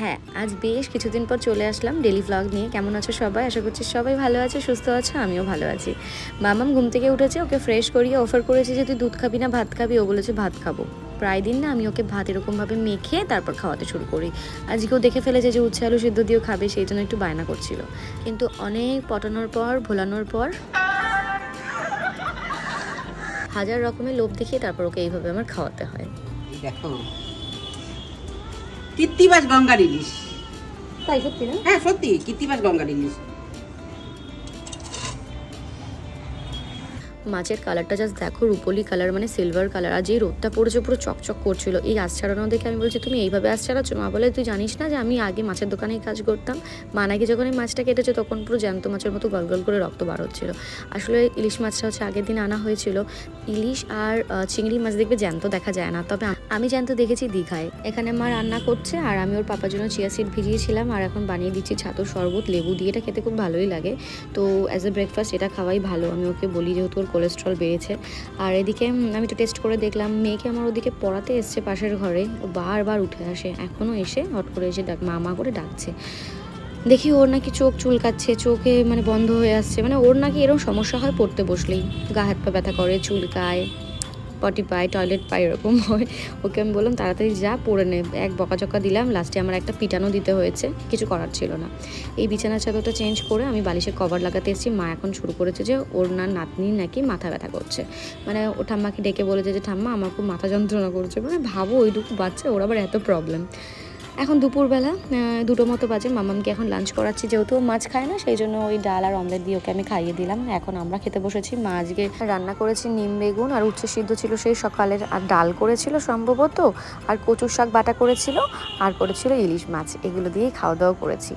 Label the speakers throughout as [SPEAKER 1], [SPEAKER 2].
[SPEAKER 1] হ্যাঁ আজ বেশ কিছুদিন পর চলে আসলাম ডেলি ভ্লগ নিয়ে। কেমন আছো সবাই? আশা করছি সবাই ভালো আছে, সুস্থ আছো, আমিও ভালো আছি। মামাম ঘুম থেকে উঠেছে, ওকে ফ্রেশ করিয়ে অফার করেছি যে, তুই দুধ খাবি না, ভাত খাবি? ও বলেছে, ভাত খাব। প্রায় দিন না, আমি ওকে ভাত এরকমভাবে মেখে তারপর খাওয়াতে শুরু করি। আজকেও দেখে ফেলেছে যে, উচ্ছে আলু সিদ্ধ দিয়েও খাবে, সেই জন্য একটু বায়না করছিল। কিন্তু অনেক পটানোর পর, ভোলানোর পর হাজার রকমের লোভ দেখিয়ে তারপর ওকে এইভাবে আমার খাওয়াতে হয়।
[SPEAKER 2] দেখো কৃত্তিবাস গঙ্গার ইলিশ।
[SPEAKER 1] তাই সত্যি না?
[SPEAKER 2] হ্যাঁ সত্যি কৃত্তিবাস গঙ্গার ইলিশ।
[SPEAKER 1] মাছের কালারটা জাস্ট দেখো, রুপোলি কালার মানে সিলভার কালার আর যে রোদটা পড়েছে পুরো চকচক করছিল। এই আঁশ ছাড়ানো দেখে আমি বলছি, তুমি এইভাবে আঁশ ছাড়াচ্ছ? মা বলে, তুই জানিস না যে আমি আগে মাছের দোকানেই কাজ করতাম? মা নাকি যখন এই মাছটা কেটেছে তখন পুরো জ্যান্ত মাছের মতো গল গল করে রক্ত বার হচ্ছিল। আসলে ইলিশ মাছটা হচ্ছে আগের দিন আনা হয়েছিল। ইলিশ আর চিংড়ি মাছ দেখবে জ্যান্ত দেখা যায় না। তবে আমি জ্যান্ত দেখেছি দীঘায়। এখানে মা রান্না করছে আর আমি ওর পাপার জন্য চিয়া সিড ভিজিয়েছিলাম আর এখন বানিয়ে দিচ্ছি ছাতুর শরবত, লেবু দিয়ে। এটা খেতে খুব ভালোই লাগে। তো অ্যাজ এ ব্রেকফাস্ট এটা খাওয়াই ভালো। আমি ওকে বলি যেহেতু ওর কোলেস্ট্রল বেড়েছে। আর এদিকে আমি তো টেস্ট করে দেখলাম, মেয়েকে আমার ওদিকে পড়াতে এসছে পাশের ঘরে। ও বারবার উঠে আসে, এখনও এসে হট করে এসে ডাক, মামা করে ডাকছে। দেখি ওর নাকি চোখ চুলকাচ্ছে, চোখে মানে বন্ধ হয়ে আসছে। মানে ওর নাকি এরকম সমস্যা হয় পড়তে বসলেই। গা হাত পা ব্যথা করে, চুলকায়। পটি পায় টয়লেট পায়, এরকম হয়। ওকে আমি বললাম, তাড়াতাড়ি যা পড়ে নে। এক বকাচকা দিলাম, লাস্টে আমার একটা পিটানো দিতে হয়েছে, কিছু করার ছিল না। এই বিছানার চাদরটা চেঞ্জ করে আমি বালিশে কভার লাগাতে এসেছি। মা এখন শুরু করেছে যে ওর না নাতনি নাকি মাথা ব্যথা করছে। মানে ও ঠাম্মাকে ডেকে বলেছে যে, ঠাম্মা, আমার খুব মাথা যন্ত্রণা করছে। মানে ভাবো, ওইটুকু বাচ্চা, ওর আবার এত প্রবলেম এখন দুপুরবেলা দুটো মতো বাজে। মামামকে এখন লাঞ্চ করাচ্ছি, যেহেতু মাছ খায় না, সেই জন্য ওই ডাল আর অমলেট দিয়ে ওকে আমি খাইয়ে দিলাম। এখন আমরা খেতে বসেছি। মা আজকে রান্না করেছি নিম বেগুন আর উচ্ছে সিদ্ধ ছিল সেই সকালের, আর ডাল করেছিল সম্ভবত, আর কচুর শাক বাটা করেছিল, আর করেছিল ইলিশ মাছ। এগুলো দিয়েই খাওয়া দাওয়া করেছি।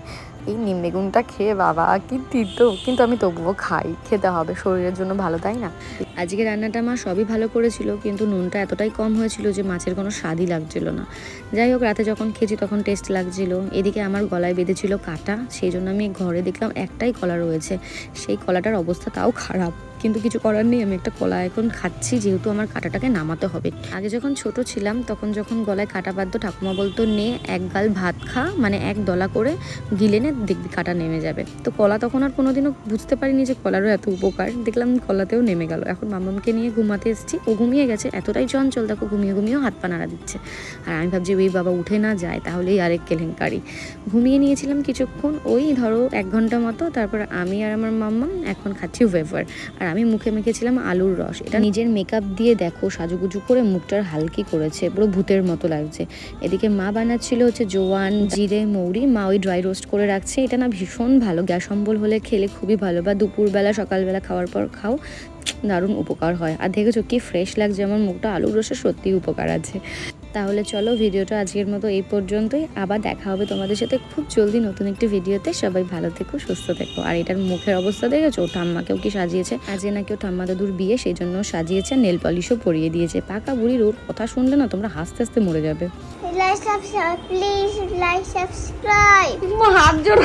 [SPEAKER 1] এই নিম বেগুনটা খেয়ে বাবা, কি তিতো। কিন্তু আমি তবুও খাই, খেতে হবে, শরীরের জন্য ভালো, তাই না? আজকে রান্নাটা মা সবই ভালো করেছিল, কিন্তু নুনটা এতটাই কম হয়েছিল যে মাছের কোনো স্বাদই লাগছিল না। যাই হোক, রাতে যখন খেয়েছি তখন টেস্ট লাগছিল। এদিকে আমার গলায় বেঁধেছিল কাটা, সেই জন্য আমি ঘরে দেখলাম একটাই কলা রয়েছে। সেই কলাটার অবস্থা তাও খারাপ। কিন্তু কিছু করার নেই, আমি একটা কলা এখন খাচ্ছি, যেহেতু আমার কাটাটাকে নামাতে হবে। আগে যখন ছোট ছিলাম, তখন যখন গলায় কাটা বাঁধতো, ঠাকুমা বলতো, নে, এক গাল ভাত খা। মানে এক দলা করে গিলে নে, দেখবি কাটা নেমে যাবে। তো কলা তখন আর কোনোদিনও বুঝতে পারিনি যে কলারও এত উপকার। দেখলাম কলাতেও নেমে গেল। এখন মামামকে নিয়ে ঘুমাতে এসেছি। ও ঘুমিয়ে গেছে, এতটাই চঞ্চল, দেখো, ঘুমিয়ে ঘুমিয়েও হাত পা নাড়া দিচ্ছে। আর আমি ভাবছি, ওই বাবা উঠে না যায়, তাহলেই আরেক কেলেঙ্কারি। ঘুমিয়ে নিয়েছিলাম কিছুক্ষণ। ওই ধরো এক ঘণ্টা মতো, তারপর আমি আর আমার মাম্মাম এখন খাচ্ছি ওয়েফার আর আমি মুখে মেখেছিলাম আলুর রস। এটা নিজের মেকআপ দিয়ে দেখো, সাজুগুজু করে মুখটার হালকি করেছে, পুরো ভূতের মতো লাগছে। এদিকে মা বানাচ্ছিল হচ্ছে জোয়ান, জিরে, মৌরি। মা ওই ড্রাই রোস্ট করে রাখছে। এটা না ভীষণ ভালো। গ্যাস অম্বল হলে খেলে খুবই ভালো। বা দুপুরবেলা, সকালবেলা খাওয়ার পর খাও, দারুণ উপকার হয়। আর দেখেছ কি ফ্রেশ লাগছে, আমার মুখটা আলুর রসে সত্যিই উপকার আছে। তাহলে চলো ভিডিওটা আজকের মতো এই পর্যন্তই। আবার দেখা হবে তোমাদের সাথে খুব জলদি নতুন একটি ভিডিওতে। সবাই ভালো থেকো সুস্থ থেকো। আর এটার মুখের অবস্থা দেখেছ? ও ঠাম্মাকেও কি সাজিয়েছে? আজকে নাকি ও ঠাম্মা দাদুর বিয়ে সেই জন্য সাজিয়েছে নেল পলিশও পরিয়ে দিয়েছে। পাকা বুড়ির ওর কথা শুনলে না তোমরা হাসতে হাসতে মরে যাবে. হাত জোর